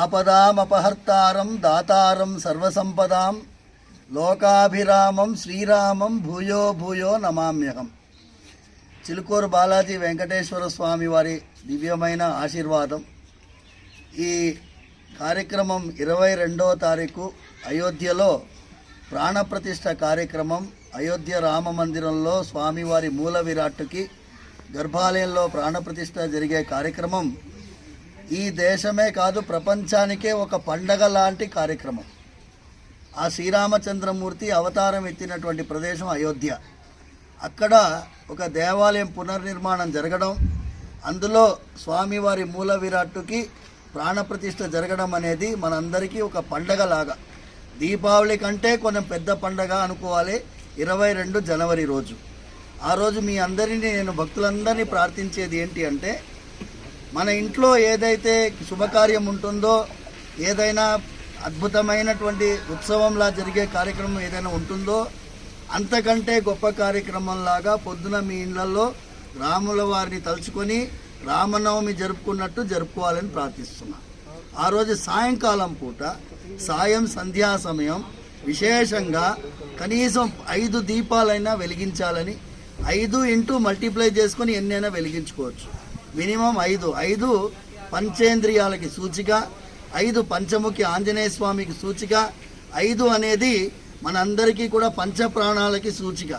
ఆపదామపహర్తారం దాతారం సర్వసంపదాం లోకాభిరామం శ్రీరామం భూయో భూయో నమామ్యహం. చిలుకూరు బాలాజీ వెంకటేశ్వర స్వామి వారి దివ్యమైన ఆశీర్వాదం. ఈ కార్యక్రమం ఇరవై రెండవ తారీఖు అయోధ్యలో ప్రాణప్రతిష్ఠ కార్యక్రమం అయోధ్య రామ మందిరంలో స్వామివారి మూల విరాట్టుకి గర్భాలయంలో ప్రాణప్రతిష్ఠ జరిగే కార్యక్రమం ఈ దేశమే కాదు ప్రపంచానికే ఒక పండగ లాంటి కార్యక్రమం. ఆ శ్రీరామచంద్రమూర్తి అవతారం ఎత్తినటువంటి ప్రదేశం అయోధ్య. అక్కడ ఒక దేవాలయం పునర్నిర్మాణం జరగడం అందులో స్వామివారి మూల విరాట్టుకి ప్రాణప్రతిష్ఠ జరగడం అనేది మనందరికీ ఒక పండగలాగా దీపావళి కంటే కొంచెం పెద్ద పండగ అనుకోవాలి ఇరవై రెండు జనవరి రోజు. ఆ రోజు మీ అందరినీ నేను భక్తులందరినీ ప్రార్థించేది ఏంటి అంటే మన ఇంట్లో ఏదైతే శుభకార్యం ఉంటుందో ఏదైనా అద్భుతమైనటువంటి ఉత్సవంలా జరిగే కార్యక్రమం ఏదైనా ఉంటుందో అంతకంటే గొప్ప కార్యక్రమంలాగా పొద్దున మీ ఇళ్ళలో రాముల వారిని తలుచుకొని రామనవమి జరుపుకున్నట్టు జరుపుకోవాలని ప్రార్థిస్తున్నా. ఆ రోజు సాయంకాలం పూట సాయం సంధ్యా సమయం విశేషంగా కనీసం ఐదు దీపాలైనా వెలిగించాలని ఐదు ఇంటూ మల్టిప్లై చేసుకొని ఎన్నైనా వెలిగించుకోవచ్చు. మినిమం ఐదు ఐదు పంచేంద్రియాలకి సూచిక ఐదు పంచముఖి ఆంజనేయ స్వామికి సూచిక ఐదు అనేది మనందరికీ కూడా పంచప్రాణాలకి సూచిక.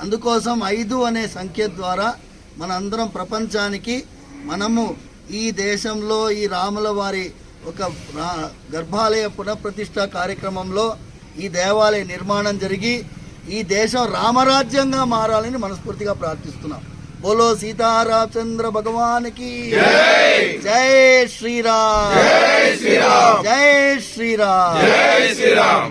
అందుకోసం ఐదు అనే సంఖ్య ద్వారా మనందరం ప్రపంచానికి మనము ఈ దేశంలో ఈ రాముల వారి ఒక రా- గర్భాలయ పునఃప్రతిష్ట కార్యక్రమంలో ఈ దేవాలయ నిర్మాణం జరిగి ఈ దేశం రామరాజ్యంగా మారాలని మనస్ఫూర్తిగా ప్రార్థిస్తున్నాం. बोलो सीता चंद्र भगवान की। जय श्री राम। जय श्री राम। जय श्री राम।